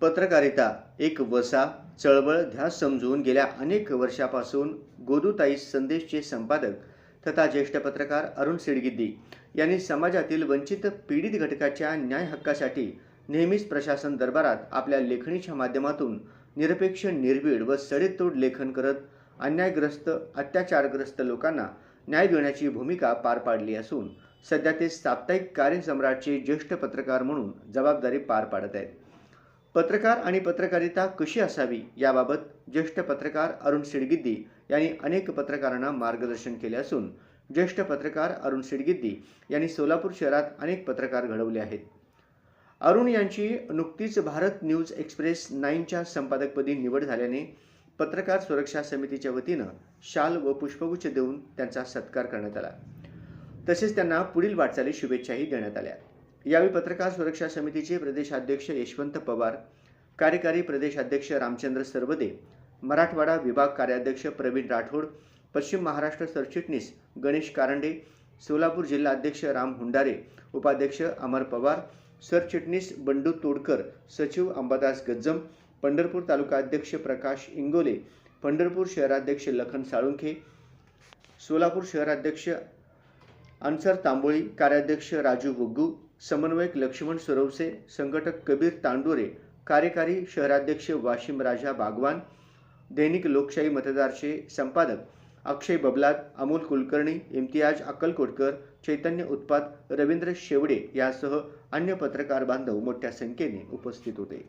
पत्रकारिता एक वसा चळवळ ध्यास समजून गेल्या अनेक वर्षापासून गोदूताई संदेशचे संपादक तथा ज्येष्ठ पत्रकार अरुण सिडगिद्दी यांनी समाजातील वंचित पीडित घटकाच्या न्याय हक्कासाठी नेहमीच प्रशासन दरबारात आपल्या लेखणीच्या माध्यमातून निरपेक्ष निर्भीड व सडेतोड लेखन करत अन्यायग्रस्त अत्याचारग्रस्त लोकांना न्याय देण्याची भूमिका पार पाडली असून सध्या ते साप्ताहिक कार्यसम्राटचे ज्येष्ठ पत्रकार म्हणून जबाबदारी पार पाडत आहेत. पत्रकार आणि पत्रकारिता कशी असावी याबाबत ज्येष्ठ पत्रकार अरुण सिडगिद्दी यांनी अनेक पत्रकारांना मार्गदर्शन केले असून ज्येष्ठ पत्रकार अरुण सिडगिद्दी यांनी सोलापूर शहरात अनेक पत्रकार घडवले आहेत. अरुण यांची नुकतीच भारत न्यूज एक्सप्रेस नाईनच्या संपादकपदी निवड झाल्याने पत्रकार सुरक्षा समितीच्या वतीनं शाल व पुष्पगुच्छ देऊन त्यांचा सत्कार करण्यात आला. तसेच त्यांना पुढील वाटचाली शुभेच्छाही देण्यात आल्या. यावेळी पत्रकार सुरक्षा समितीचे प्रदेशाध्यक्ष यशवंत पवार कार्यकारी प्रदेशाध्यक्ष रामचंद्र सरवदे मराठवाडा विभाग कार्याध्यक्ष प्रवीण राठोड पश्चिम महाराष्ट्र सरचिटणीस गणेश कारंडे सोलापूर जिल्हा अध्यक्ष राम हुंडारे उपाध्यक्ष अमर पवार सरचिटणीस बंडू तोडकर सचिव अंबादास गज्जम पंढरपूर तालुका अध्यक्ष प्रकाश इंगोले पंढरपूर शहराध्यक्ष लखन साळुंखे सोलापूर शहराध्यक्ष अन्सर तांबोळी कार्याध्यक्ष राजू गुग्गू समन्वयक लक्ष्मण सुरवसे संघटक कबीर तांडोरे कार्यकारी शहराध्यक्ष वाशिम राजा बागवान दैनिक लोकशाही मतदारचे संपादक अक्षय बबलाद अमोल कुलकर्णी इम्तियाज अक्कलकोटकर चैतन्य उत्पात रवींद्र शेवडे यासह अन्य पत्रकार बांधव मोठ्या संख्येने उपस्थित होते.